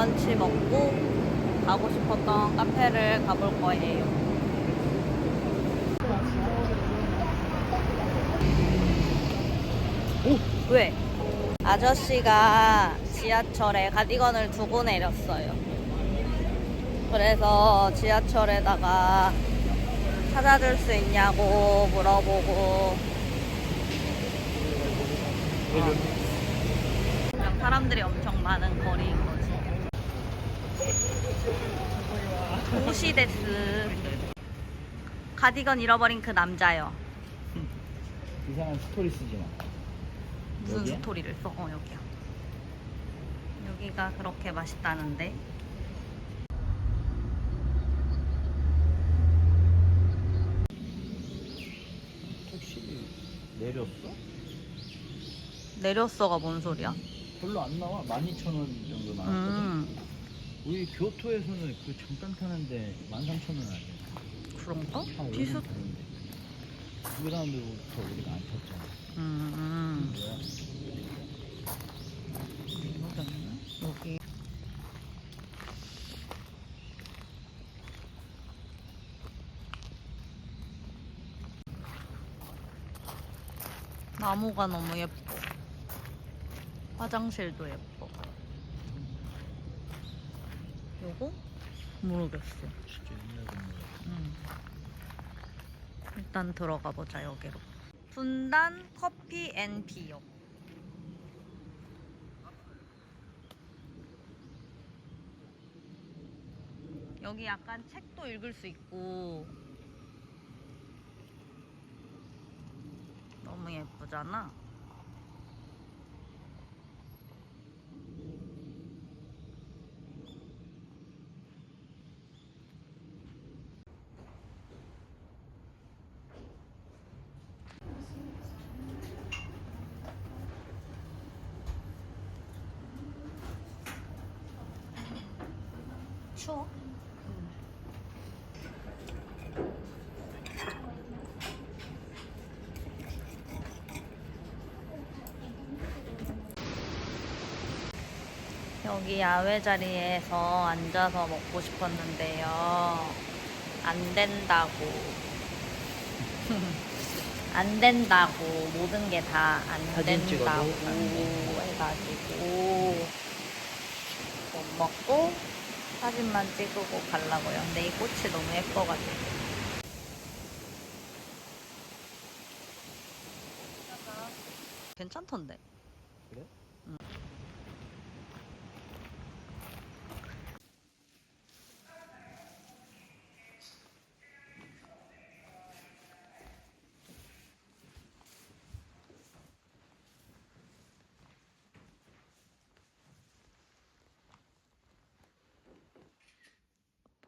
브런치 먹고 가고 싶었던 카페를 가볼 거예요. 오! 왜? 아저씨가 지하철에 가디건을 두고 내렸어요. 그래서 지하철에다가 찾아줄 수 있냐고 물어보고 사람들이 엄청 많은 거리인 거지. 도시데스. 가디건 잃어버린 그 남자요. 이상한 스토리 쓰지 마. 무슨 여기야? 스토리를 써? 어 여기야. 여기가 그렇게 맛있다는데. 택시 내렸어? 내렸어가 뭔 소리야? 별로 안 나와. 12,000원 정도 나왔거든. 음 우리 교토에서는 그 잠깐 타는데 13,000원 아니야. 그런가? 한 비슷. 5분 타는데. 그 사람들부터 우리가 안 탔잖아. 음, 음. 뭐야? 모르겠네. 여기. 나무가 너무 예뻐. 화장실도 예뻐. 요거? 모르겠어. 진짜 옛날 건물. 음. 일단 들어가 보자 여기로. 분단 커피 앤 비어. 여기 약간 책도 읽을 수 있고 너무 예쁘잖아. 추워? 여기 야외 자리에서 앉아서 먹고 싶었는데요. 안 된다고. 안 된다고. 모든 게 다 안 사진 찍어도 된다고 안 된다고. 해가지고 못 먹고 사진만 찍고 가려고요. 근데 이 꽃이 너무 예뻐가지고. 괜찮던데. 그래?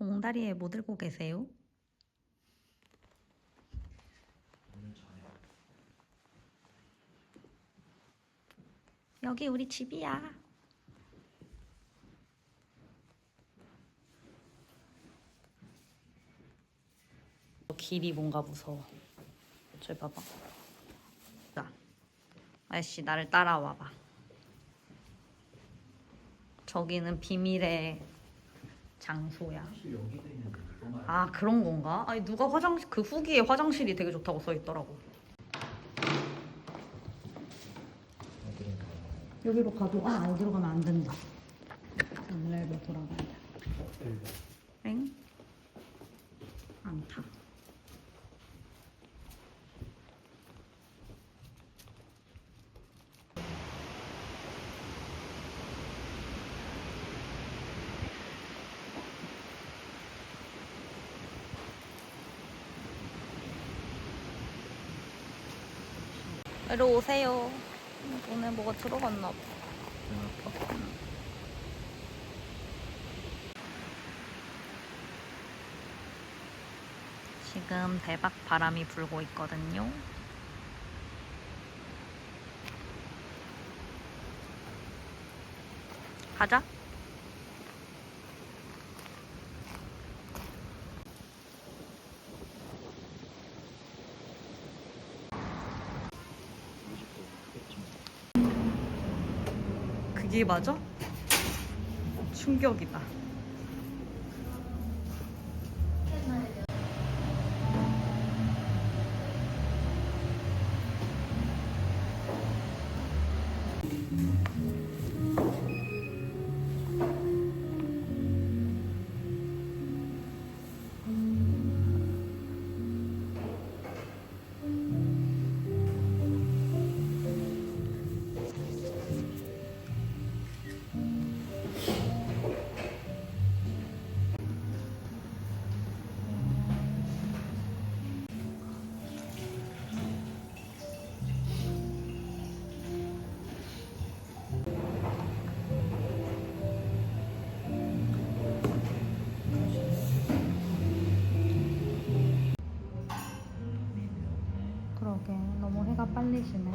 봉다리에 뭐 들고 계세요? 여기 우리 집이야. 길이 뭔가 무서워. 저기 봐봐. 자, 아저씨 나를 따라와봐. 저기는 비밀의 장소야. 아 그런 건가? 아니 누가 화장실 그 후기에 화장실이 되게 좋다고 써 있더라고. 여기로 가도 아 여기로 가면 안 된다. 원래로 돌아가야 돼. 엥? 안 타. 이리 오세요. 오늘 뭐가 들어갔나 봐. 지금 대박 바람이 불고 있거든요. 가자. 그게 맞아? 충격이다. 그러게 너무 해가 빨리 지네.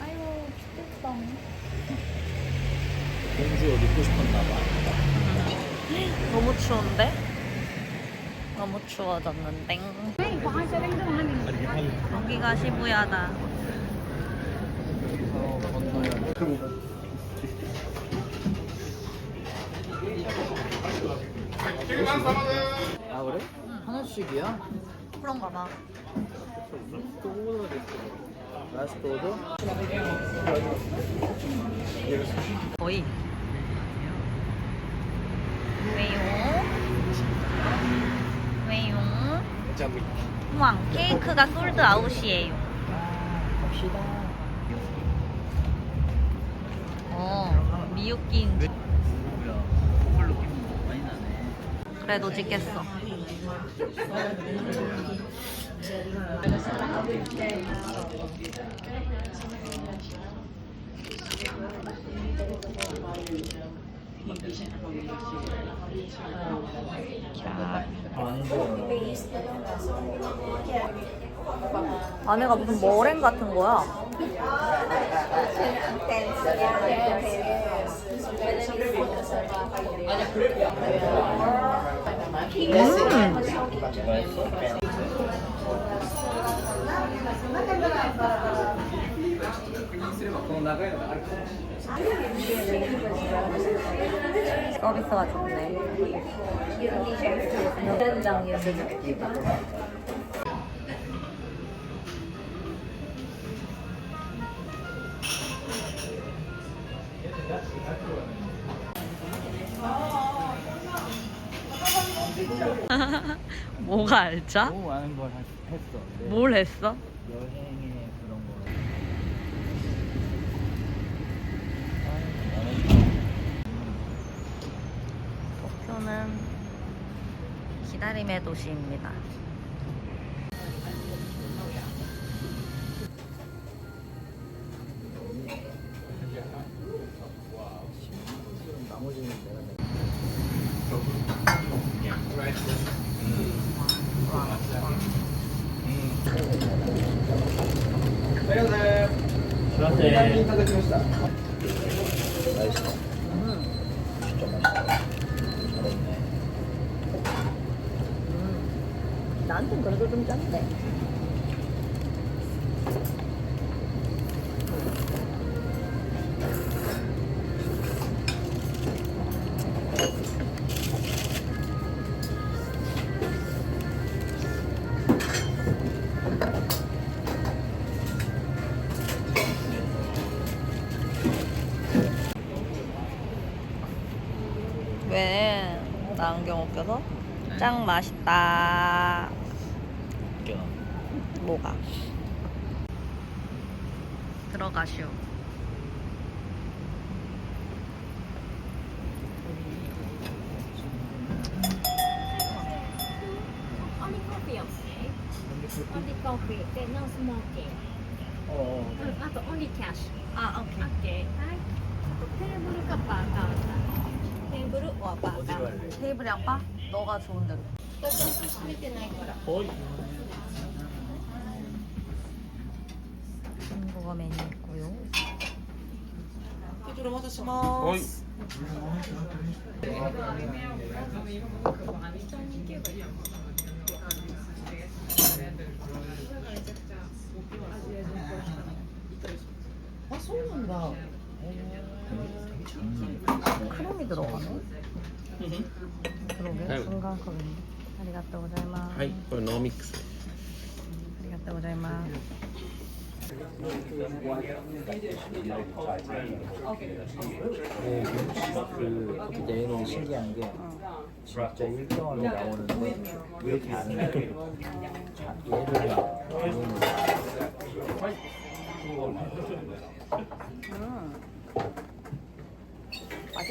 아유 춥겠다. 공주 어디 있고 싶었나 봐. 너무 추운데? 너무 추워졌는데. 여기가 시부야다. 아 그래? 하나씩이야? 그런가 봐. 라스트 오더? 거의. 왜요? 왜요? 우와, 케이크가 솔드 아웃이에요. 갑시다. 어, 미유끼인 뭐 그래도 찍겠어. 자, 안에가 무슨 머랭 같은 거야. 서비스가 좋네. 뭐가 알자? 너무 많은 걸 하- 했어. 근데 뭘 했어? 여행의 그런 거. 도쿄는 기다림의 도시입니다. 나머지는 내가 내. 맛있어. 진짜 맛있어. 잘했네. 나한텐 그래도 좀 짠데. 왜? 웃겨서? 짱 맛있다. 웃겨. 뭐가? 들어가시오. Only coffee, then no smoking. Oh. But only cash. Ah, okay. Okay. Right. 테이블 카페 아까웠다. 테이블 와봐. 어디로 할래? 테이블이 아빠? 너가 좋은 대로. 어이. 중국어 메뉴 있고요. 어이. 아, 소문난다 크림이 들어가네. 그러게 아이고. 순간 크림. 아리가또 고자이마스. はいこれノーミックス 아리가또 고자이마스. 그 얘는 신기한 게 진짜 일정으로 나오는데 이렇게 안 해. 자, 얘를 막 나오는 음.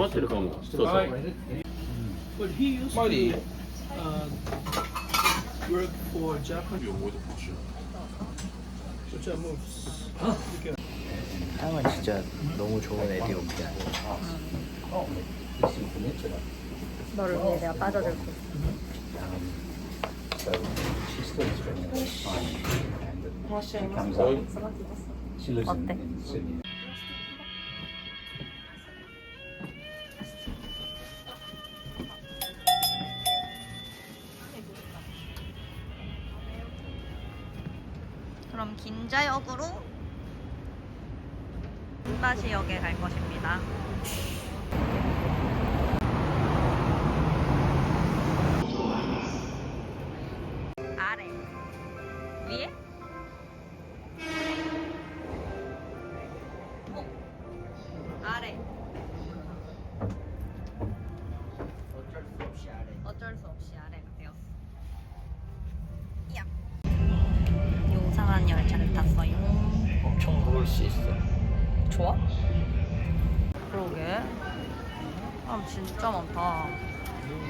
待ってるかもそうそう But he used to uh, work for Japan. Which I moved. 향은 진짜 너무 좋은 에디오피아. 어, 있으면 보냈잖아. 너를 위해 내가 빠져들고. So she 위에 어 아래 어쩔 수 없이 아래가 되었어. 야. 요상한 열차를 탔어요. 엄청 먹을 수 있어. 좋아? 그러게. 사람 진짜 많다.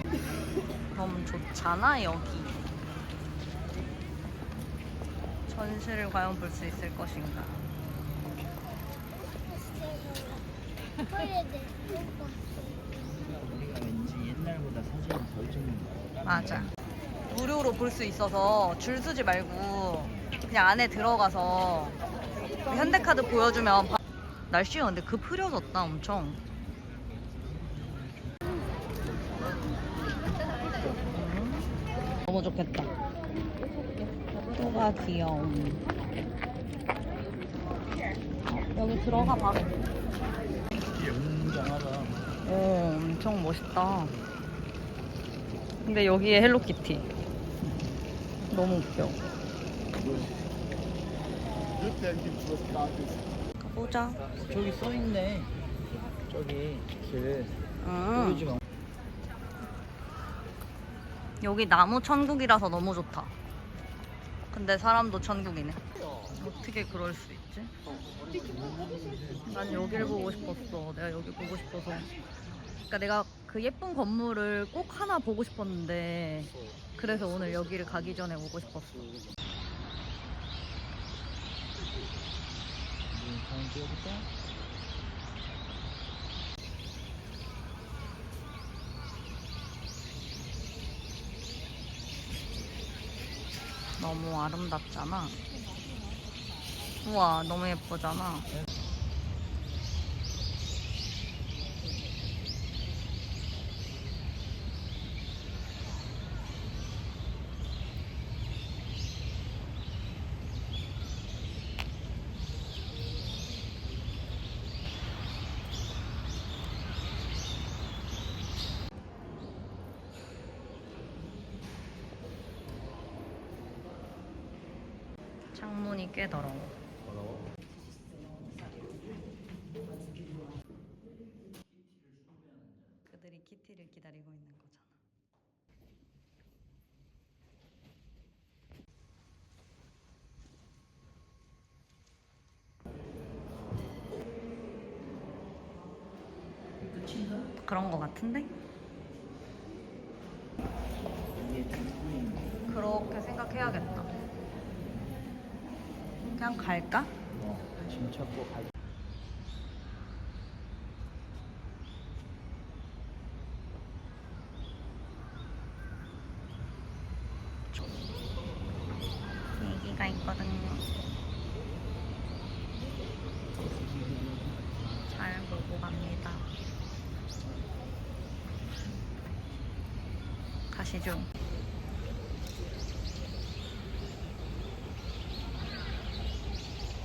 너무 좋잖아, 여기. 전시를 과연 볼 수 있을 것인가? 우리가 왠지 옛날보다 사진을 덜 찍는 거 맞아. 무료로 볼 수 있어서 줄 서지 말고 그냥 안에 들어가서 그 현대카드 보여주면 바- 날씨가 근데 급 흐려졌다 엄청. 음, 너무 좋겠다. 또가 귀여움. 여기 들어가 봐. 오, 엄청 멋있다. 근데 여기에 헬로키티. 너무 웃겨. 가보자. 저기 써 있네. 저기 길. 응. 보여주면 여기 나무 천국이라서 너무 좋다. 근데 사람도 천국이네. 어떻게 그럴 수 있지? 난 여기를 보고 싶었어. 내가 여기 보고 싶어서. 그러니까 내가 그 예쁜 건물을 꼭 하나 보고 싶었는데 그래서 오늘 여기를 가기 전에 오고 싶었어. 사진 찍어볼까? 너무 아름답잖아. 우와, 너무 예쁘잖아. 창문이 꽤 더러워. 그들이 키티를 기다리고 있는 거잖아. 그런 거 같은데? 그렇게 생각해야겠다. 그냥 갈까? 어, 짐 찾고 갈. 얘기가 있거든요. 잘 보고 갑니다. 가시죠.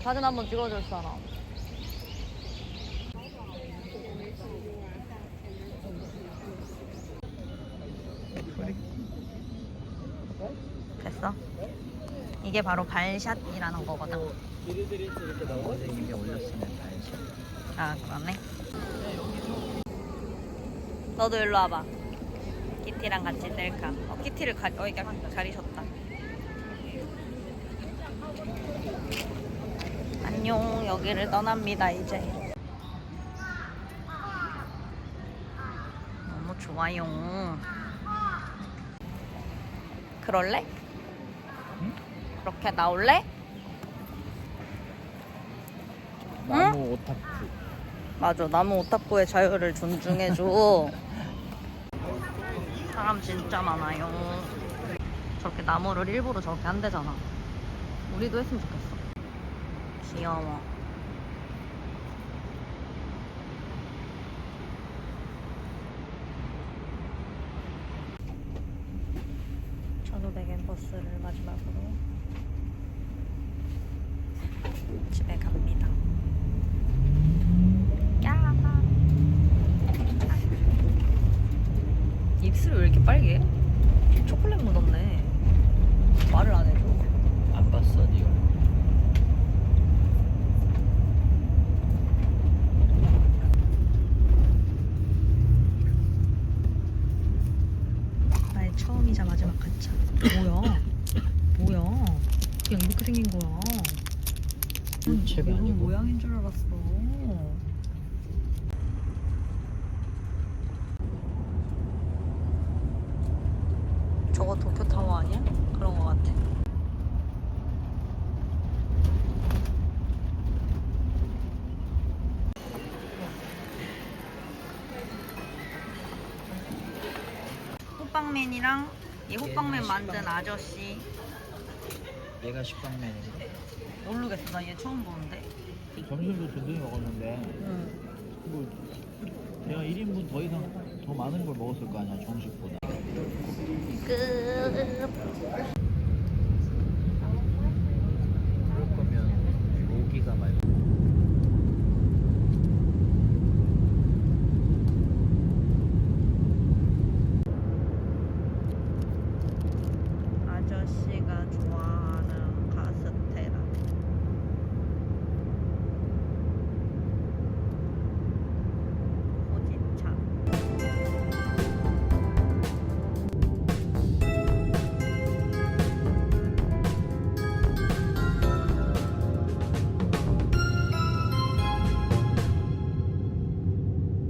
사진 한번 찍어줄 사람. 됐어? 이게 바로 발샷이라는 거거든. 선생님이 올렸으면 다행이지. 아 그러네. 너도 일로 와봐. 키티랑 같이 셀카. 어 키티를 가, 어 가리셨다. 안녕 여기를 떠납니다 이제. 너무 좋아요. 그럴래? 그렇게 나올래? 나무 오타쿠. 맞아 나무 오타쿠의 자유를 존중해줘 사람 진짜 많아요 저렇게 나무를 일부러 저렇게 한대잖아 우리도 했으면 좋겠어 귀여워 저도 베겐버스를 마지막으로 집에 갑니다 야. 입술이 왜 이렇게 빨개? 초콜릿 묻었네. 말을 안 해줘. 안 봤어, 네가. 나의 처음이자 마지막 가차. 뭐야? 뭐야? 그냥 이렇게 생긴 거야. 책 이런 아니고. 모양인 줄 알았어. 저거 도쿄타워 아니야? 그런 거 같아. 호빵맨이랑 이 호빵맨 만든 아저씨 얘가 식빵맨인데. 모르겠어 나 얘 처음 보는데 점심도 든든히 먹었는데 응. 뭐 내가 1인분 더 이상 더 많은 걸 먹었을 거 아니야 정식보다 끝